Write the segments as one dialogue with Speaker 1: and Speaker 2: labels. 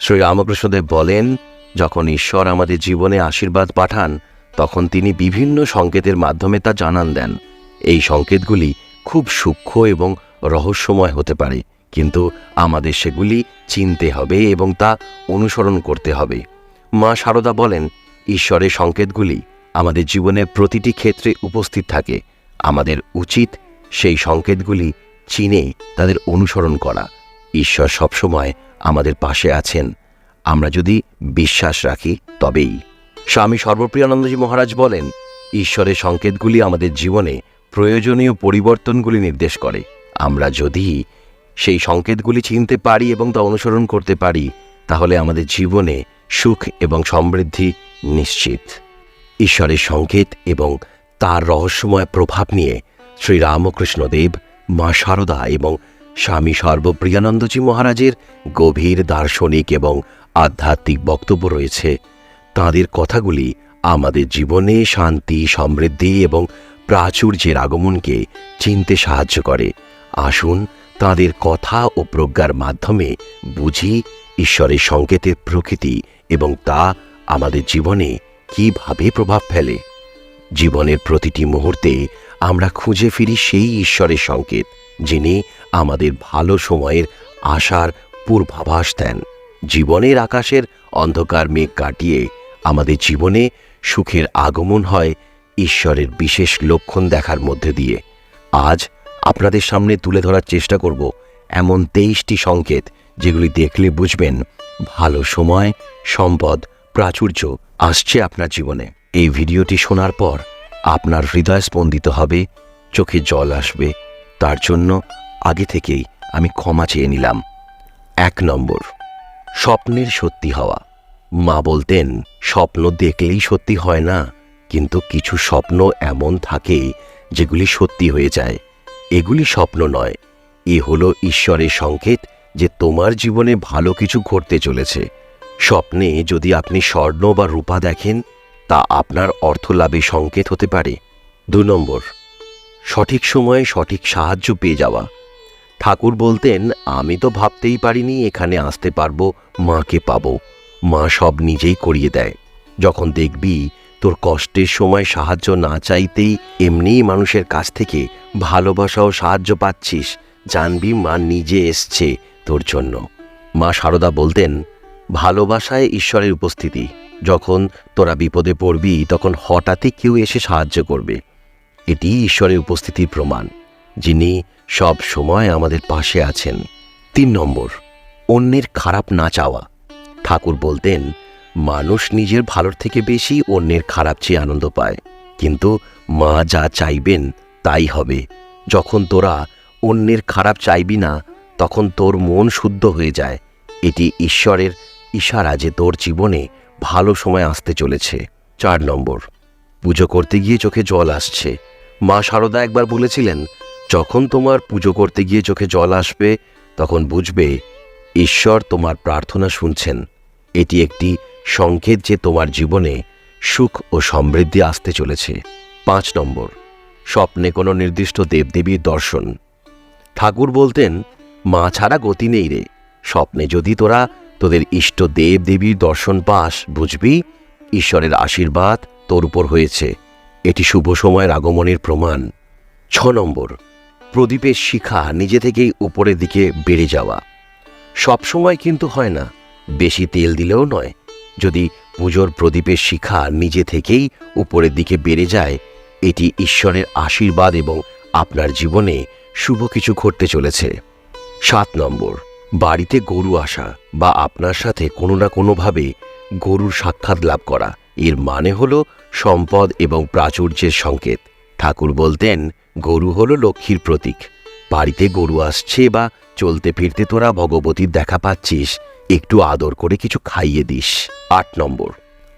Speaker 1: শ্রী রামকৃষ্ণদেব বলেন, যখন ঈশ্বর আমাদের জীবনে আশীর্বাদ পাঠান, তখন তিনি বিভিন্ন সংকেতের মাধ্যমে তা জানান দেন। এই সংকেতগুলি খুব সূক্ষ্ম এবং রহস্যময় হতে পারে, কিন্তু আমাদের সেগুলি চিনতে হবে এবং তা অনুসরণ করতে হবে। মা সারদা বলেন, ঈশ্বরের সংকেতগুলি আমাদের জীবনের প্রতিটি ক্ষেত্রে উপস্থিত থাকে। আমাদের উচিত সেই সংকেতগুলি চিনে তাদের অনুসরণ করা। ঈশ্বর সবসময় আমাদের পাশে আছেন। আমরা যদি বিশ্বাস রাখি, তবেই। স্বামী সর্বপ্রিয়ানন্দজি মহারাজ বলেন, ঈশ্বরের সংকেতগুলি আমাদের জীবনে প্রয়োজনীয় পরিবর্তনগুলি নির্দেশ করে। আমরা যদি সেই সংকেতগুলি চিনতে পারি এবং তা অনুসরণ করতে পারি, তাহলে আমাদের জীবনে সুখ এবং সমৃদ্ধি নিশ্চিত। ঈশ্বরের সংকেত এবং তার রহস্যময় প্রভাব নিয়ে শ্রী রামকৃষ্ণদেব মা শারদা এবং স্বামী সর্বপ্রিয়ানন্দজি মহারাজের গভীর দার্শনিক এবং আধ্যাত্মিক বক্তব্য রয়েছে। তাঁদের কথাগুলি আমাদের জীবনে শান্তি, সমৃদ্ধি এবং প্রাচুর্যের আগমনকে চিনতে সাহায্য করে। আসুন তাঁদের কথা ও প্রজ্ঞার মাধ্যমে বুঝি ঈশ্বরের সংকেতের প্রকৃতি এবং তা আমাদের জীবনে কীভাবে প্রভাব ফেলে। জীবনের প্রতিটি মুহূর্তে আমরা খুঁজে ফিরি সেই ঈশ্বরের সংকেত, যিনি আমাদের ভালো সময়ের আশার পূর্বাভাস দেন। জীবনের আকাশের অন্ধকার মেঘ কাটিয়ে আমাদের জীবনে সুখের আগমন হয় ঈশ্বরের বিশেষ লক্ষণ দেখার মধ্যে দিয়ে। আজ আপনাদের সামনে তুলে ধরার চেষ্টা করব এমন তেইশটি সংকেত যেগুলি দেখলে বুঝবেন ভালো সময়, সম্পদ, প্রাচুর্য আসছে আপনার জীবনে। এই ভিডিওটি শোনার পর আপনার হৃদয় স্পন্দিত হবে, চোখে জল আসবে, তার জন্য আগে থেকেই আমি ক্ষমা চেয়ে নিলাম। এক নম্বর, স্বপ্নের সত্যি হওয়া। মা বলতেন, স্বপ্ন দেখলেই সত্যি হয় না, কিন্তু কিছু স্বপ্ন এমন থাকে যেগুলি সত্যি হয়ে যায়। এগুলি স্বপ্ন নয়, এ হলো ঈশ্বরের সংকেত যে তোমার জীবনে ভালো কিছু ঘটতে চলেছে। স্বপ্নে যদি আপনি স্বর্ণ বা রূপা দেখেন, তা আপনার অর্থ লাভে সংকেত হতে পারে। দু নম্বর, সঠিক সময়ে সঠিক সাহায্য পেয়ে যাওয়া। ঠাকুর বলতেন, আমি তো ভাবতেই পারিনি এখানে আসতে পারব, মাকে পাবো। মা সব নিজেই করিয়ে দেয়। যখন দেখবি তোর কষ্টের সময় সাহায্য না চাইতেই এমনিই মানুষের কাছ থেকে ভালোবাসা ও সাহায্য পাচ্ছিস, জানবি মা নিজে এসছে তোর জন্য। মা সারদা বলতেন, ভালোবাসায় ঈশ্বরের উপস্থিতি। যখন তোরা বিপদে পড়বি, তখন হঠাৎই কেউ এসে সাহায্য করবে। এটি ঈশ্বরের উপস্থিতির প্রমাণ। যিনি সব সময় আমাদের পাশে আছেন। তিন নম্বর, অন্যের খারাপ না চাওয়া। ঠাকুর বলতেন, মানুষ নিজের ভালোর থেকে বেশি অন্যের খারাপ চেয়ে আনন্দ পায়। কিন্তু মা যা চাইবেন তাই হবে। যখন তোরা অন্যের খারাপ চাইবি না, তখন তোর মন শুদ্ধ হয়ে যায়। এটি ঈশ্বরের ইশারা যে তোর জীবনে ভালো সময় আসতে চলেছে। চার নম্বর, পুজো করতে গিয়ে চোখে জল আসছে। মা সারদা একবার বলেছিলেন যখন তোমার পুজো করতে গিয়ে চোখে জল আসবে, তখন বুঝবে ঈশ্বর তোমার প্রার্থনা শুনছেন। এটি একটি সংকেত যে তোমার জীবনে সুখ ও সমৃদ্ধি আসতে চলেছে। পাঁচ নম্বর, স্বপ্নে কোনো নির্দিষ্ট দেবদেবীর দর্শন। ঠাকুর বলতেন, মা ছাড়া গতি নেই রে। স্বপ্নে যদি তোরা তোদের ইষ্ট দেব দেবীর দর্শন পাস, বুঝবি ঈশ্বরের আশীর্বাদ তোর উপর হয়েছে। এটি শুভ সময়ের আগমনের প্রমাণ। ছ নম্বর প্রদীপের শিখা নিজে থেকেই উপরের দিকে বেড়ে যাওয়া। সব সময় কিন্তু হয় না, বেশি তেল দিলেও নয়। যদি পুজোর প্রদীপের শিখা নিজে থেকেই উপরের দিকে বেড়ে যায়, এটি ঈশ্বরের আশীর্বাদ এবং আপনার জীবনে শুভ কিছু ঘটতে চলেছে। সাত নম্বর, বাড়িতে গরু আসা বা আপনার সাথে কোনো না কোনোভাবে গরুর সাক্ষাৎ লাভ করা। এর মানে হলো সম্পদ এবং প্রাচুর্যের সংকেত। ঠাকুর বলতেন গরু হলো লক্ষ্মীর প্রতীক। বাড়িতে গরু আসছে বা চলতে ফিরতে তোরা ভগবতীর দেখা পাচ্ছিস, একটু আদর করে কিছু খাইয়ে দিস। আট নম্বর,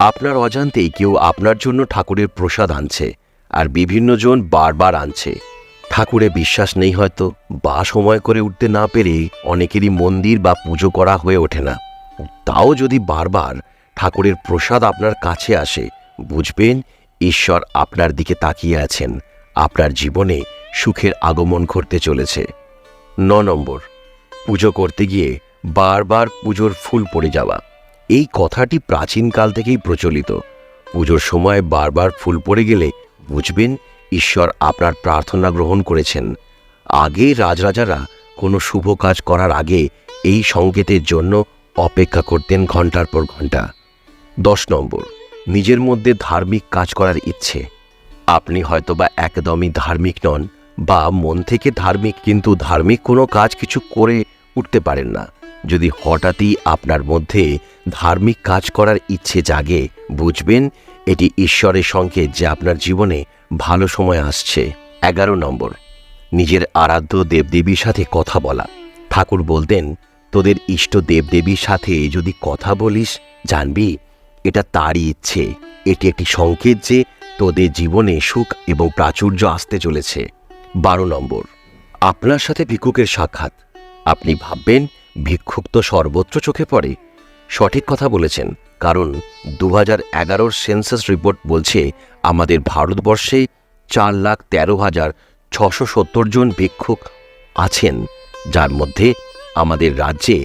Speaker 1: আপনার অজান্তেই কেউ আপনার জন্য ঠাকুরের প্রসাদ আনছে আর বিভিন্ন জন বারবার আনছে। ঠাকুরে বিশ্বাস নেই হয়তো, বা সময় করে উঠতে না পেরে অনেকেরই মন্দির বা পুজো করা হয়ে ওঠে না। তাও যদি বারবার ঠাকুরের প্রসাদ আপনার কাছে আসে, বুঝবেন ঈশ্বর আপনার দিকে তাকিয়ে আছেন। আপনার জীবনে সুখের আগমন ঘটতে চলেছে। ন নম্বর, পুজো করতে গিয়ে বারবার পুজোর ফুল পড়ে যাওয়া। এই কথাটি প্রাচীনকাল থেকেই প্রচলিত। পুজোর সময় বারবার ফুল পড়ে গেলে বুঝবেন ঈশ্বর আপনার প্রার্থনা গ্রহণ করেছেন। আগে রাজরাজারা কোনো শুভ কাজ করার আগে এই সংকেতের জন্য অপেক্ষা করতেন ঘণ্টার পর ঘণ্টা দশ নম্বর, নিজের মধ্যে ধার্মিক কাজ করার ইচ্ছে। আপনি হয়তোবা একদমই ধার্মিক নন বা মন থেকে ধার্মিক কিন্তু ধার্মিক কোনো কাজ কিছু করে উঠতে পারেন না। যদি হঠাৎই আপনার মধ্যে ধার্মিক কাজ করার ইচ্ছে জাগে, বুঝবেন এটি ঈশ্বরের সংকেত যে আপনার জীবনে ভালো সময় আসছে। এগারো নম্বর, নিজের আরাধ্য দেবদেবীর সাথে কথা বলা। ঠাকুর বলতেন, তোদের ইষ্ট দেবদেবীর সাথে যদি কথা বলিস, জানবি, এটা তারই ইচ্ছে। এটি একটি সংকেত যে তোদের জীবনে সুখ এবং প্রাচুর্য আসতে চলেছে। বারো নম্বর, আপনার সাথে ভিক্ষুকের সাক্ষাৎ। আপনি ভাববেন, ভিক্ষুক তো সর্বত্র চোখে পড়ে। সঠিক কথা বলেছেন, কারণ দু হাজার এগারোর সেন্সাস রিপোর্ট বলছে, আমাদের ভারতবর্ষে চার লাখ তেরো হাজার ছশো সত্তর জন ভিক্ষুক আছেন, যার মধ্যে আমাদের রাজ্যে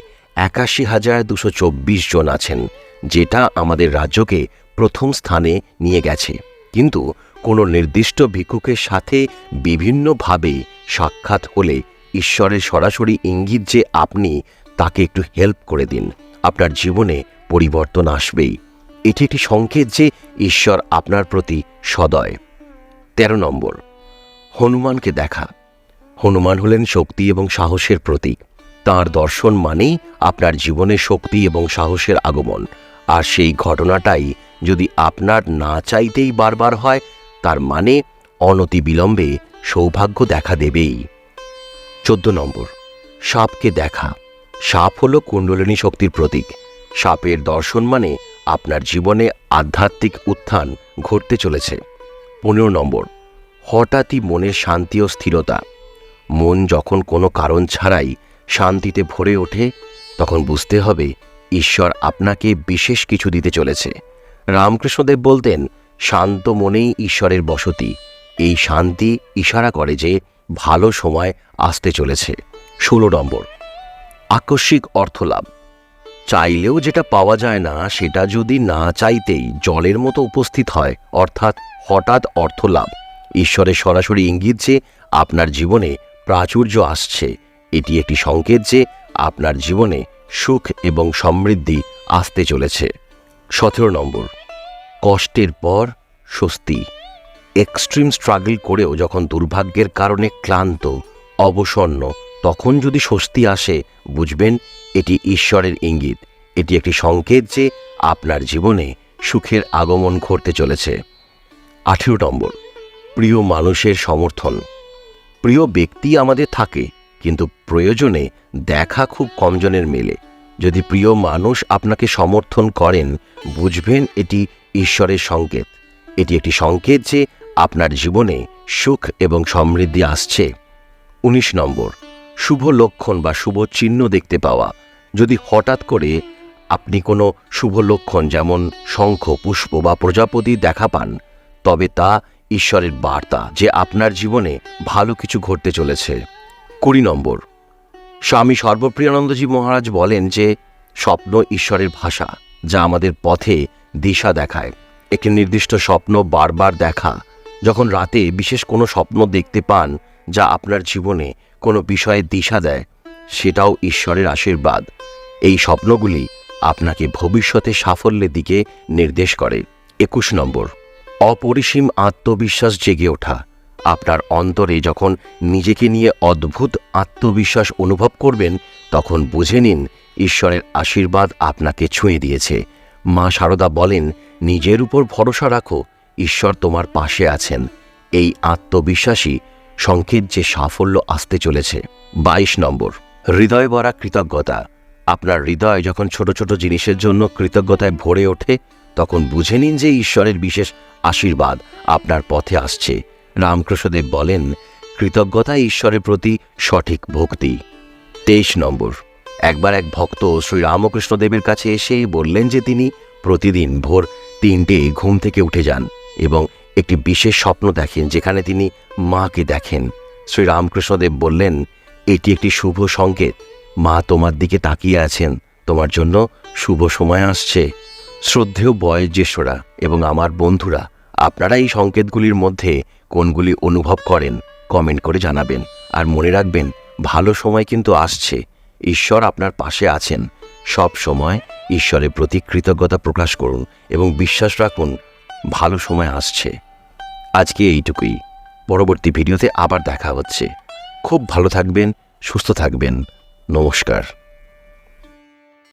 Speaker 1: একাশি হাজার দুশো চব্বিশ জন আছেন, যেটা আমাদের রাজ্যকে প্রথম স্থানে নিয়ে গেছে। কিন্তু কোনো নির্দিষ্ট ভিক্ষুকের সাথে বিভিন্নভাবে সাক্ষাৎ হলে ঈশ্বরের সরাসরি ইঙ্গিত যে আপনি তাকে একটু হেল্প করে দিন, আপনার জীবনে পরিবর্তন আসবেই। এটি একটি সংকেত যে ঈশ্বর আপনার প্রতি সদয়। তেরো নম্বর, হনুমানকে দেখা। হনুমান হলেন শক্তি এবং সাহসের প্রতীক। তার দর্শন মানেই আপনার জীবনে শক্তি এবং সাহসের আগমন। আর সেই ঘটনাটাই যদি আপনার না চাইতেই বারবার হয়, তার মানে অনতি বিলম্বে সৌভাগ্য দেখা দেবেই। চোদ্দ নম্বর, সাপকে দেখা। সাপ হল কুণ্ডলিনী শক্তির প্রতীক। সাপের দর্শন মানে আপনার জীবনে আধ্যাত্মিক উত্থান ঘটতে চলেছে। পনেরো নম্বর, হঠাৎই মনের শান্তি ও স্থিরতা। মন যখন কোনো কারণ ছাড়াই শান্তিতে ভরে ওঠে, তখন বুঝতে হবে ঈশ্বর আপনাকে বিশেষ কিছু দিতে চলেছে। রামকৃষ্ণদেব বলতেন, শান্ত মনেই ঈশ্বরের বসতি। এই শান্তি ইশারা করে যে ভালো সময় আসতে চলেছে। ষোলো নম্বর। আকস্মিক অর্থলাভ। চাইলেও যেটা পাওয়া যায় না, সেটা যদি না চাইতেই জলের মতো উপস্থিত হয়, অর্থাৎ হঠাৎ অর্থলাভ। ঈশ্বরের সরাসরি ইঙ্গিত যে আপনার জীবনে প্রাচুর্য আসছে, এটি একটি সংকেত যে আপনার জীবনে সুখ এবং সমৃদ্ধি আসতে চলেছে। সতেরো নম্বর। কষ্টের পর স্বস্তি। এক্সট্রিম স্ট্রাগল করেও যখন দুর্ভাগ্যের কারণে ক্লান্ত, অবসন্ন, তখন যদি স্বস্তি আসে, বুঝবেন, এটি ঈশ্বরের ইঙ্গিত। এটি একটি সংকেত যে আপনার জীবনে সুখের আগমন ঘটতে চলেছে। আঠেরো নম্বর। প্রিয় মানুষের সমর্থন। প্রিয় ব্যক্তি আমাদের থাকে, কিন্তু প্রয়োজনে দেখা খুব কমজনের মেলে। যদি প্রিয় মানুষ আপনাকে সমর্থন করেন, বুঝবেন এটি ঈশ্বরের সংকেত। এটি একটি সংকেত যে আপনার জীবনে সুখ এবং সমৃদ্ধি আসছে। উনিশ নম্বর, শুভ লক্ষণ বা শুভ চিহ্ন দেখতে পাওয়া। যদি হঠাৎ করে আপনি কোনো শুভ লক্ষণ যেমন শঙ্খ, পুষ্প বা প্রজাপতি দেখা পান, তবে তা ঈশ্বরের বার্তা যে আপনার জীবনে ভালো কিছু ঘটতে চলেছে। কুড়ি নম্বর স্বামী সর্বপ্রিয়ানন্দজি মহারাজ বলেন যে, স্বপ্ন ঈশ্বরের ভাষা, যা আমাদের পথে দিশা দেখায়। একটি নির্দিষ্ট স্বপ্ন বারবার দেখা, যখন রাতে বিশেষ কোনো স্বপ্ন দেখতে পান, যা আপনার জীবনে কোনো বিষয়ে দিশা দেয়, সেটাও ঈশ্বরের আশীর্বাদ। এই স্বপ্নগুলি আপনাকে ভবিষ্যতে সাফল্যের দিকে নির্দেশ করে। একুশ নম্বর, অপরিসীম আত্মবিশ্বাস জেগে ওঠা। আপনার অন্তরে যখন নিজেকে নিয়ে অদ্ভুত আত্মবিশ্বাস অনুভব করবেন, তখন বুঝে নিন ঈশ্বরের আশীর্বাদ আপনাকে ছুঁয়ে দিয়েছে। মা সারদা বলেন, নিজের উপর ভরসা রাখো, ঈশ্বর তোমার পাশে আছেন। এই আত্মবিশ্বাসী সংকেত যে সাফল্য আসতে চলেছে। বাইশ নম্বর, হৃদয় ভরা কৃতজ্ঞতা। আপনার হৃদয় যখন ছোট ছোট জিনিসের জন্য কৃতজ্ঞতায় ভরে ওঠে, তখন বুঝে নিন যে ঈশ্বরের বিশেষ আশীর্বাদ আপনার পথে আসছে। রামকৃষ্ণদেব বলেন, কৃতজ্ঞতা ঈশ্বরের প্রতি সঠিক ভক্তি। তেইশ নম্বর, একবার এক ভক্ত শ্রী রামকৃষ্ণদেবের কাছে এসে বললেন যে তিনি প্রতিদিন ভোর তিনটে ঘুম থেকে উঠে যান এবং একটি বিশেষ স্বপ্ন দেখেন যেখানে তিনি মাকে দেখেন। শ্রী রামকৃষ্ণদেব বললেন, এটি একটি শুভ সংকেত। মা তোমার দিকে তাকিয়ে আছেন। তোমার জন্য শুভ সময় আসছে। শ্রদ্ধেয় বয়োজ্যেষ্ঠরা এবং আমার বন্ধুরা আপনারা এই সংকেতগুলির মধ্যে কোনগুলি অনুভব করেন, কমেন্ট করে জানাবেন। আর মনে রাখবেন, ভালো সময় কিন্তু আসছে। ঈশ্বর আপনার পাশে আছেন। সব সময় ঈশ্বরের প্রতি কৃতজ্ঞতা প্রকাশ করুন এবং বিশ্বাস রাখুন, ভালো সময় আসছে। আজকে এইটুকুই। পরবর্তী ভিডিওতে আবার দেখা হচ্ছে। খুব ভালো থাকবেন, সুস্থ থাকবেন। নমস্কার।